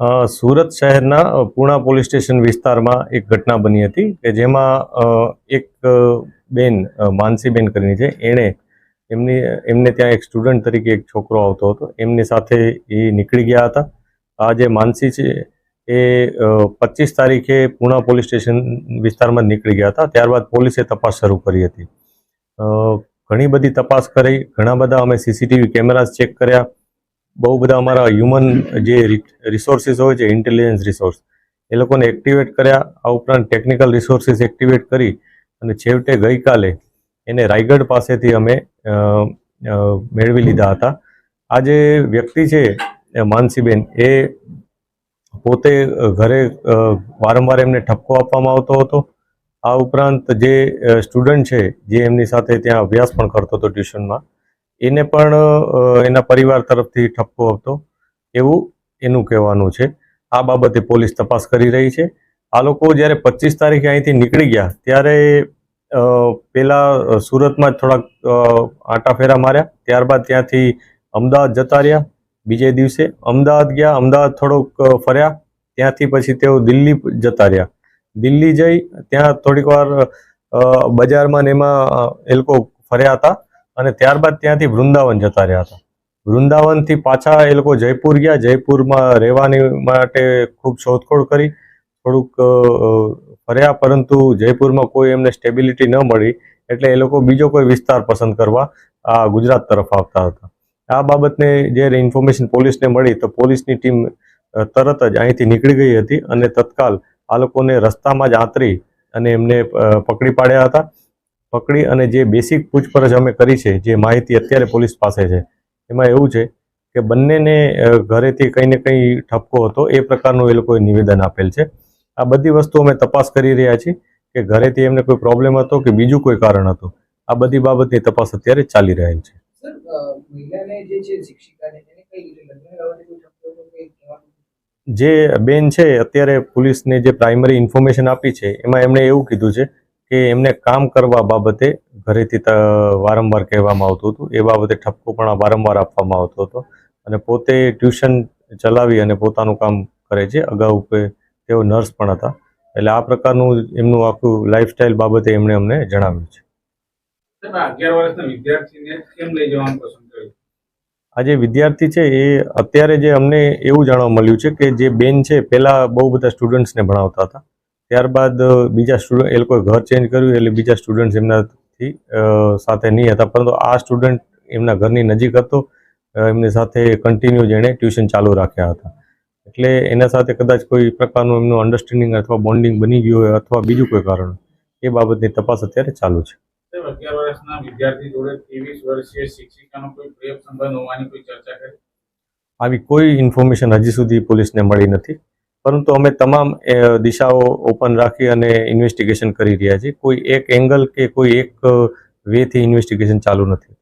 સુરત શહેરના Puna police station વિસ્તારમાં એક ઘટના બની હતી કે જેમાં એક બેન માનસીબેન કરીને છે. એણે એમની, એમને ત્યાં એક સ્ટુડન્ટ તરીકે એક છોકરો આવતો હતો. એમની સાથે એ નીકળી ગયા હતા. આ જે માનસી છે એ પચીસ તારીખે પૂણા પોલીસ સ્ટેશન વિસ્તારમાં નીકળી ગયા હતા. ત્યારબાદ પોલીસે તપાસ શરૂ કરી હતી. ઘણી બધી તપાસ કરી. ઘણા બધા અમે સીસીટીવી કેમેરાઝ ચેક કર્યા. બહુ બધા અમારા હ્યુમન જે રિસોર્સિસ હોય છે ઇન્ટેલિજન્સ રિસોર્સ એ લોકોને એક્ટિવેટ કર્યા. આ ઉપરાંત ટેકનિકલ રિસોર્સિસ એક્ટિવેટ કરી અને છેવટે ગઈકાલે એને રાયગઢ પાસેથી અમે મેળવી લીધા હતા. આ જે વ્યક્તિ છે માનસીબેન, એ પોતે ઘરે વારંવાર એમને ઠપકો આપવામાં આવતો હતો. આ ઉપરાંત જે સ્ટુડન્ટ છે, જે એમની સાથે ત્યાં અભ્યાસ પણ કરતો હતો ટ્યુશનમાં એને પણ એના પરિવાર તરફથી ઠપકો હતો. એવું એનું કહેવાનું છે. આ બાબતે પોલીસ તપાસ કરી રહી છે. આ લોકો જ્યારે પચીસ તારીખે અહીંથી નીકળી ગયા, ત્યારે પહેલાં સુરતમાં થોડાક આંટાફેરા માર્યા. ત્યારબાદ ત્યાંથી અમદાવાદ જતા રહ્યા. બીજે દિવસે અમદાવાદ ગયા. અમદાવાદ થોડોક ફર્યા. ત્યાંથી પછી તેઓ દિલ્હી જતા રહ્યા. દિલ્હી જઈ ત્યાં થોડીક વાર બજારમાં ને એમાં એ લોકો ફર્યા હતા. અને ત્યારબાદ ત્યાંથી વૃંદાવન જતા રહ્યા હતા. વૃંદાવનથી પાછા એ લોકો જયપુર ગયા. જયપુરમાં રહેવાની માટે ખૂબ શોધખોળ કરી. થોડુંક ફર્યા, પરંતુ જયપુરમાં કોઈ એમને સ્ટેબિલિટી ન મળી, એટલે એ લોકો બીજો કોઈ વિસ્તાર પસંદ કરવા આ ગુજરાત તરફ આવતા હતા. આ બાબતને જ્યારે ઇન્ફોર્મેશન પોલીસને મળી, તો પોલીસની ટીમ તરત જ અહીંથી નીકળી ગઈ હતી અને તત્કાલ આ લોકોને રસ્તામાં જ આંતરી અને એમને પકડી પાડ્યા હતા. પકડી અને જે બેસિક પૂછપરછ અમે કરી છે જે માહિતી અત્યારે પોલીસ પાસે છે એમાં એવું છે કે બંનેને ઘરેથી કંઈ ને કંઈ ઠપકો હતો એ પ્રકારનું એ લોકોએ નિવેદન આપેલ છે. આ બધી વસ્તુ અમે તપાસ કરી રહ્યા છીએ કે ઘરેથી એમને કોઈ પ્રોબ્લેમ હતો કે બીજું કોઈ કારણ હતું? આ બધી બાબતની તપાસ અત્યારે ચાલી રહેલ છે. જે બેન છે અત્યારે પોલીસને જે પ્રાઇમરી ઇન્ફોર્મેશન આપી છે એમાં એમણે એવું કીધું છે કે એમને કામ કરવા બાબતે ઘરેથી વારંવાર કહેવામાં આવતું હતું. એ બાબતે ઠપકો પણ વારંવાર આપવામાં આવતો હતો અને પોતે ટ્યુશન ચલાવી અને પોતાનું કામ કરે છે. અગાઉ કે તેઓ નર્સ પણ હતા. એટલે આ પ્રકારનું એમનું આખું લાઈફસ્ટાઈલ બાબતે એમણે અમને જણાવ્યું છે. આ જે વિદ્યાર્થી છે એ અત્યારે જે અમને એવું જાણવા મળ્યું છે કે જે બેન છે પહેલાં બહુ બધા સ્ટુડન્ટ્સને ભણાવતા હતા. ત્યારબાદ બીજા સ્ટુડન્ટ એ લોકોએ ઘર ચેન્જ કર્યું એટલે બીજા સ્ટુડન્ટ્સ એમનાથી સાથે નહીં હતા. પરંતુ આ સ્ટુડન્ટ એમના ઘરની નજીક હતો. એમની સાથે કન્ટિન્યુ જેણે ટ્યુશન ચાલુ રાખ્યા હતા. એટલે એના સાથે કદાચ કોઈ પ્રકારનું એમનું અન્ડરસ્ટેન્ડિંગ અથવા બોન્ડિંગ બની ગયું હોય અથવા બીજું કોઈ કારણ એ બાબતની તપાસ અત્યારે ચાલુ છે. અગિયાર વર્ષના વિદ્યાર્થી જોડે ત્રેવીસ વર્ષીય શિક્ષિકાનો કોઈ પ્રેમ સંબંધ હોવાની કોઈ ચર્ચા કરી? આવી કોઈ ઇન્ફોર્મેશન હજી સુધી પોલીસને મળી નથી. પરંતુ અમે તમામ દિશાઓ ઓપન રાખી અને ઇન્વેસ્ટિગેશન કરી રહ્યા છીએ. કોઈ એક એંગલ કે કોઈ એક વેથી ઇન્વેસ્ટિગેશન ચાલુ નથી.